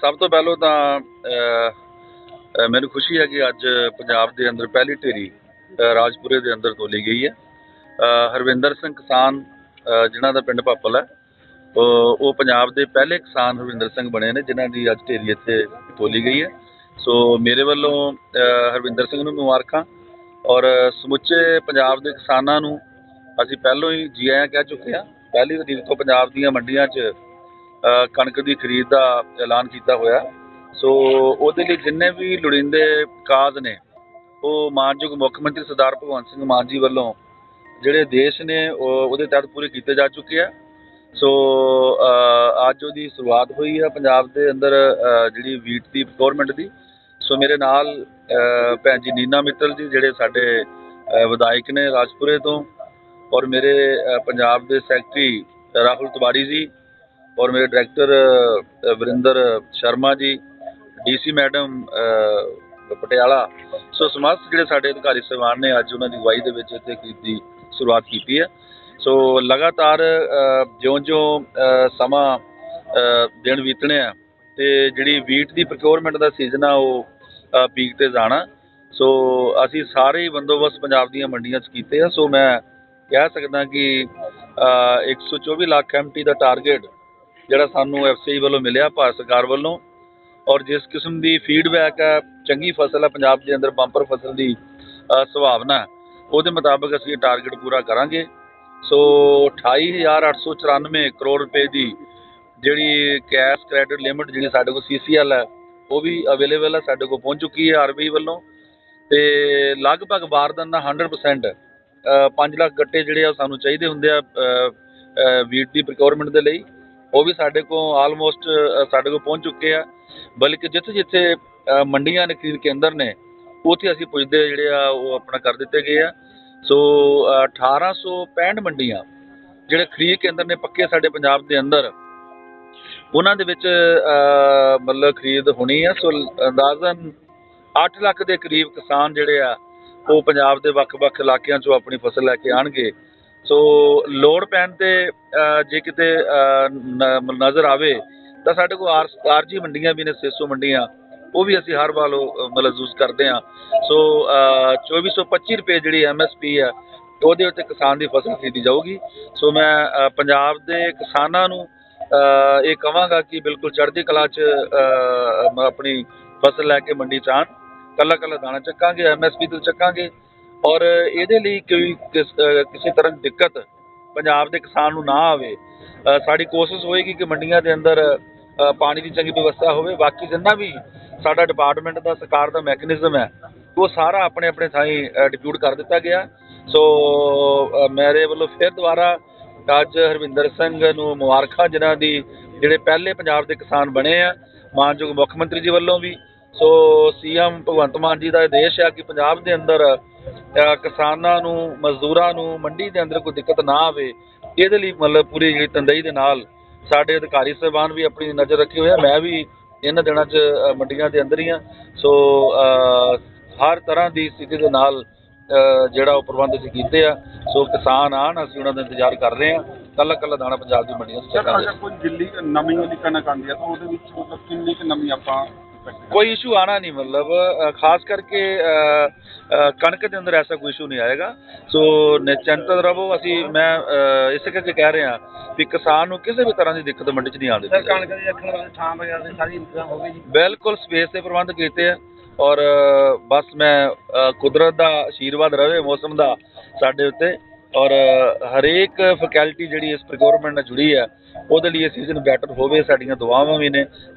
ਸਭ ਤੋਂ ਪਹਿਲਾਂ ਤਾਂ ਮੈਨੂੰ ਖੁਸ਼ੀ ਹੈ ਕਿ ਅੱਜ ਪੰਜਾਬ ਦੇ ਅੰਦਰ ਪਹਿਲੀ ਢੇਰੀ ਰਾਜਪੁਰੇ ਦੇ ਅੰਦਰ ਤੋਲੀ ਗਈ ਹੈ। ਹਰਵਿੰਦਰ ਸਿੰਘ ਕਿਸਾਨ ਜਿਨ੍ਹਾਂ ਦਾ ਪਿੰਡ ਪਾਪਲ ਹੈ, ਉਹ ਪੰਜਾਬ ਦੇ ਪਹਿਲੇ ਕਿਸਾਨ ਹਰਵਿੰਦਰ ਸਿੰਘ ਬਣੇ ਨੇ, ਜਿਨ੍ਹਾਂ ਦੀ ਅੱਜ ਢੇਰੀ ਇੱਥੇ ਤੋਲੀ ਗਈ ਹੈ। ਸੋ ਮੇਰੇ ਵੱਲੋਂ ਹਰਵਿੰਦਰ ਸਿੰਘ ਨੂੰ ਮੁਬਾਰਕਾਂ ਔਰ ਸਮੁੱਚੇ ਪੰਜਾਬ ਦੇ ਕਿਸਾਨਾਂ ਨੂੰ ਅਸੀਂ ਪਹਿਲਾਂ ਹੀ ਜੀ ਆਇਆਂ ਕਹਿ ਚੁੱਕੇ ਹਾਂ। ਪਹਿਲੀ ਤਰੀਕ ਤੋਂ ਪੰਜਾਬ ਦੀਆਂ ਮੰਡੀਆਂ 'ਚ ਕਣਕ ਦੀ ਖਰੀਦ ਦਾ ਐਲਾਨ ਕੀਤਾ ਹੋਇਆ ਸੋ ਉਹਦੇ ਲਈ ਜਿੰਨੇ ਵੀ ਲੋੜੀਂਦੇ ਕਾਜ਼ ਨੇ, ਉਹ ਮਾਨਯੋਗ ਮੁੱਖ ਮੰਤਰੀ ਸਰਦਾਰ ਭਗਵੰਤ ਸਿੰਘ ਮਾਨ ਜੀ ਵੱਲੋਂ ਜਿਹੜੇ ਦੇਸ਼ ਨੇ ਉਹਦੇ ਤਹਿਤ ਪੂਰੇ ਕੀਤੇ ਜਾ ਚੁੱਕੇ ਆ। ਸੋ ਅੱਜ ਉਹਦੀ ਸ਼ੁਰੂਆਤ ਹੋਈ ਆ ਪੰਜਾਬ ਦੇ ਅੰਦਰ ਜਿਹੜੀ ਵੀਟ ਦੀ ਪ੍ਰੋਕੁਰਮੈਂਟ ਦੀ। ਸੋ ਮੇਰੇ ਨਾਲ ਭੈਣ ਜੀ ਨੀਨਾ ਮਿੱਤਲ ਜੀ, ਜਿਹੜੇ ਸਾਡੇ ਵਿਧਾਇਕ ਨੇ ਰਾਜਪੁਰੇ ਤੋਂ, ਔਰ ਮੇਰੇ ਪੰਜਾਬ ਦੇ ਸੈਕਟਰੀ ਰਾਹੁਲ ਤਿਵਾੜੀ ਜੀ ਔਰ ਮੇਰੇ director Varinder Sharma ji DC madam Patiala. So ਸਮਸਤ ਜਿਹੜੇ ਸਾਡੇ ਅਧਿਕਾਰੀ ਸਹਿਬਾਨ ਨੇ ਅੱਜ ਉਹਨਾਂ ਦੀ ਅਗਵਾਈ ਦੇ ਵਿੱਚ ਇੱਥੇ ਖਰੀਦ ਦੀ ਸ਼ੁਰੂਆਤ ਕੀਤੀ ਹੈ। ਸੋ ਲਗਾਤਾਰ ਜਿਉਂ-ਜਿਉਂ ਸਮਾਂ ਦਿਨ ਬੀਤਣੇ ਆ ਤੇ ਜਿਹੜੀ ਵੀਟ ਦੀ ਪ੍ਰੋਕਿਉਰਮੈਂਟ ਦਾ ਸੀਜ਼ਨ ਆ ਉਹ ਪੀਕ ਤੇ ਜਾਣਾ। ਸੋ ਅਸੀਂ ਸਾਰੇ ਹੀ ਬੰਦੋਬਸਤ ਪੰਜਾਬ ਦੀਆਂ ਮੰਡੀਆਂ 'ਚ ਕੀਤੇ ਆ। ਸੋ ਮੈਂ ਕਹਿ ਸਕਦਾ ਕਿ ਅ, 124 ਲੱਖ ਐਮਟੀ ਦਾ ਟਾਰਗੇਟ ਜਿਹੜਾ ਸਾਨੂੰ ਐਫਸੀਆਈ ਵੱਲੋਂ ਮਿਲਿਆ ਭਾਰਤ ਸਰਕਾਰ ਵੱਲੋਂ। ਔਰ ਜਿਸ ਕਿਸਮ ਦੀ ਫੀਡਬੈਕ ਹੈ ਚੰਗੀ ਫਸਲ ਹੈ ਪੰਜਾਬ ਦੇ ਅੰਦਰ ਬੰਪਰ ਫਸਲ ਦੀ ਅ, ਸੰਭਾਵਨਾ ਉਹਦੇ ਮੁਤਾਬਕ ਅਸੀਂ ਇਹ ਟਾਰਗੇਟ ਪੂਰਾ ਕਰਾਂਗੇ। ਸੋ 28894 ਕਰੋੜ ਰੁਪਏ ਦੀ ਜਿਹੜੀ ਕੈਸ਼ ਕ੍ਰੈਡਿਟ ਲਿਮਿਟ ਜਿਹੜੀ ਸਾਡੇ ਕੋਲ ਸੀਸੀਐਲ ਹੈ ਉਹ ਵੀ ਅਵੇਲੇਬਲ ਹੈ ਸਾਡੇ ਕੋਲ ਪਹੁੰਚ ਚੁੱਕੀ ਹੈ ਆਰਬੀਆਈ ਵੱਲੋਂ। ਤੇ ਲਗਭਗ ਬਾਰਦਾਨਾ ਦਾ 100% ਅ, 5 ਲੱਖ ਗੱਟੇ ਜਿਹੜੇ ਆ ਉਹ ਸਾਨੂੰ ਚਾਹੀਦੇ ਹੁੰਦੇ ਆ ਵੀਟ ਦੀ ਪ੍ਰੋਕਿਉਰਮੈਂਟ ਦੇ ਲਈ। ਉਹ ਵੀ ਸਾਡੇ ਕੋਲ ਆਲਮੋਸਟ ਸਾਡੇ ਕੋਲ ਪਹੁੰਚ ਚੁੱਕੇ ਆ। ਬਲਕਿ ਜਿੱਥੇ ਜਿੱਥੇ ਮੰਡੀਆਂ ਨੇ ਖਰੀਦ ਕੇਂਦਰ ਨੇ ਉੱਥੇ ਅਸੀਂ ਪੁੱਜਦੇ ਜਿਹੜੇ ਆ ਉਹ ਆਪਣਾ ਕਰ ਦਿੱਤੇ ਗਏ ਆ। ਸੋ ਅ, 1865 ਮੰਡੀਆਂ ਜਿਹੜੇ ਖਰੀਦ ਕੇਂਦਰ ਨੇ ਪੱਕੇ ਸਾਡੇ ਪੰਜਾਬ ਦੇ ਅੰਦਰ ਉਹਨਾਂ ਦੇ ਵਿੱਚ ਮਤਲਬ ਖਰੀਦ ਹੋਣੀ ਆ। ਸੋ ਅੰਦਾਜ਼ਨ 8 ਲੱਖ ਦੇ ਕਰੀਬ ਕਿਸਾਨ ਜਿਹੜੇ ਆ ਉਹ ਪੰਜਾਬ ਦੇ ਵੱਖ-ਵੱਖ ਇਲਾਕਿਆਂ ਚੋਂ ਆਪਣੀ ਫਸਲ ਲੈ ਕੇ ਆਣਗੇ। ਸੋ ਲੋੜ ਪੈਣ ਤੇ ਜੇ ਕਿਤੇ ਨਜ਼ਰ ਆਵੇ ਤਾਂ ਸਾਡੇ ਕੋਲ ਆਰ ਆਰਜੀ ਮੰਡੀਆਂ ਵੀ ਨੇ 600 ਮੰਡੀਆਂ ਉਹ ਵੀ ਅਸੀਂ ਹਰ ਵਾਰ ਉਹ, ਮਤਲਬ ਯੂਜ਼ ਕਰਦੇ ਆ ਸੋ ਅ, 2425 ਰੁਪਏ ਜਿਹੜੀ ਐਮਐਸਪੀ ਆ ਉਹਦੇ ਉੱਤੇ ਕਿਸਾਨ ਦੀ ਫਸਲ ਖਰੀਦੀ ਜਾਊਗੀ। ਸੋ ਮੈਂ ਪੰਜਾਬ ਦੇ ਕਿਸਾਨਾਂ ਨੂੰ ਇਹ ਕਹਾਂਗਾ ਕਿ ਬਿਲਕੁਲ ਚੜ੍ਹਦੀ ਕਲਾ 'ਚ ਆਪਣੀ ਫਸਲ ਲੈ ਕੇ ਮੰਡੀ 'ਚ ਆਉਣ। ਕੱਲਾ ਕੱਲਾ ਦਾਣਾ ਚੱਕਾਂਗੇ ਐਮਐਸਪੀ ਤੋਂ ਚੱਕਾਂਗੇ। ਔਰ ਇਹਦੇ ਲਈ ਕੋਈ ਕਿਸ- ਕਿਸੇ ਤਰ੍ਹਾਂ ਦੀ ਦਿੱਕਤ ਪੰਜਾਬ ਦੇ ਕਿਸਾਨ ਨੂੰ ਨਾ ਆਵੇ। ਸਾਡੀ ਕੋਸ਼ਿਸ਼ ਹੋਏਗੀ ਕਿ ਮੰਡੀਆਂ ਦੇ ਅੰਦਰ ਪਾਣੀ ਦੀ ਚੰਗੀ ਵਿਵਸਥਾ ਹੋਵੇ। ਬਾਕੀ ਜਿੰਨਾ ਵੀ ਸਾਡਾ ਡਿਪਾਰਟਮੈਂਟ ਦਾ ਸਰਕਾਰ ਦਾ ਮੈਕੈਨਿਜ਼ਮ ਹੈ, ਉਹ ਸਾਰਾ ਆਪਣੇ ਆਪਣੇ ਥਾਈਂ ਡਿਪਿਊਟ ਕਰ ਦਿੱਤਾ ਗਿਆ। ਸੋ ਮੇਰੇ ਵੱਲੋਂ ਫਿਰ ਦੁਬਾਰਾ ਅੱਜ ਹਰਵਿੰਦਰ ਸਿੰਘ ਨੂੰ ਮੁਬਾਰਕਾਂ, ਜਿਨ੍ਹਾਂ ਦੀ ਜਿਹੜੇ ਪਹਿਲੇ ਪੰਜਾਬ ਦੇ ਕਿਸਾਨ ਬਣੇ ਆ, ਮਾਨਯੋਗ ਮੁੱਖ ਮੰਤਰੀ ਜੀ ਵੱਲੋਂ ਵੀ। ਸੋ, ਸੀਐਮ ਭਗਵੰਤ ਮਾਨ ਜੀ ਦਾ ਆਦੇਸ਼ ਆ ਕਿ ਪੰਜਾਬ ਦੇ ਅੰਦਰ ਕਿਸਾਨਾਂ ਨੂੰ ਮਜ਼ਦੂਰਾਂ ਨੂੰ ਮੰਡੀ ਦੇ ਅੰਦਰ ਕੋਈ ਦਿੱਕਤ ਨਾ ਆਵੇ ਇਹਦੇ ਲਈ ਮਤਲਬ ਪੂਰੀ ਜਿਹੜੀ ਤੰਦਈ ਦੇ ਨਾਲ ਸਾਡੇ ਅਧਿਕਾਰੀ ਸਾਹਿਬਾਨ ਵੀ ਆਪਣੀ ਨਜ਼ਰ ਰੱਖੇ ਹੋਏ ਆ। ਮੈਂ ਵੀ ਇਹਨਾਂ ਦਿਨਾਂ 'ਚ ਮੰਡੀਆਂ ਦੇ ਅੰਦਰ ਹੀ ਆ। ਸੋ ਹਰ ਤਰ੍ਹਾਂ ਦੀ ਸਥਿਤੀ ਦੇ ਨਾਲ ਜਿਹੜਾ ਉਹ ਪ੍ਰਬੰਧ ਅਸੀਂ ਕੀਤੇ ਆ। ਸੋ ਕਿਸਾਨ ਆਣ ਅਸੀਂ ਉਹਨਾਂ ਦਾ ਇੰਤਜ਼ਾਰ ਕਰ ਰਹੇ ਆ। ਕੱਲਾ ਕੱਲਾ ਦਾਣਾ ਪੰਜਾਬ ਦੀ ਮੰਡੀਆਂ 'ਚ ਕੋਈ ਦਿੱਲੀ ਨਵੀਂ ਵਾਲੀ ਕਣਕ ਆਉਂਦੀ ਹੈ ਤਾਂ ਉਹਦੇ ਵਿੱਚ ਮਤਲਬ ਕਿੰਨੀ ਕੁ ਨਮੀ ਆਪਾਂ ਕੋਈ ਇਸ਼ੂ ਆਣਾ ਨਹੀਂ ਮਤਲਬ ਖਾਸ ਕਰਕੇ ਕਣਕ ਦੇ ਅੰਦਰ ਐਸਾ ਕੋਈ ਇਸ਼ੂ ਨਹੀਂ ਆਏਗਾ। ਸੋ ਨਿਸ਼ਚਿੰਤ ਰਹੋ ਅਸੀਂ ਮੈਂ ਇਸੇ ਕਰਕੇ ਕਹਿ ਰਿਹਾ ਵੀ ਕਿਸਾਨ ਨੂੰ ਕਿਸੇ ਵੀ ਤਰ੍ਹਾਂ ਦੀ ਦਿੱਕਤ ਮੰਡੀ 'ਚ ਨਹੀਂ ਆਉਣ ਦਿੱਤੀ ਜਾਏਗੀ। ਦੀ ਰੱਖਣ ਵਾਸਤੇ ਥਾਂ ਵਗੈਰਾ ਦੀ ਸਾਰੀ ਇੰਤਜ਼ਾਮ ਹੋ ਗਈ ਜੀ। ਬਿਲਕੁਲ ਸਪੇਸ ਦੇ ਪ੍ਰਬੰਧ ਕੀਤੇ ਆ ਔਰ ਬਸ ਮੈਂ ਕੁਦਰਤ ਦਾ ਆਸ਼ੀਰਵਾਦ ਰਵੇ ਮੌਸਮ ਦਾ ਸਾਡੇ ਉੱਤੇ ਔਰ ਹਰੇਕ ਫੈਕਲਟੀ ਜਿਹੜੀ ਇਸ ਪ੍ਰੋਕਿਉਰਮੈਂਟ ਨਾਲ ਜੁੜੀ ਹੈ ਉਹਦੇ ਲਈ ਇਹ ਸੀਜ਼ਨ ਬੈਟਰ ਹੋਵੇ ਸਾਡੀਆਂ ਦੁਆਵਾਂ ਵੀ ਨੇ।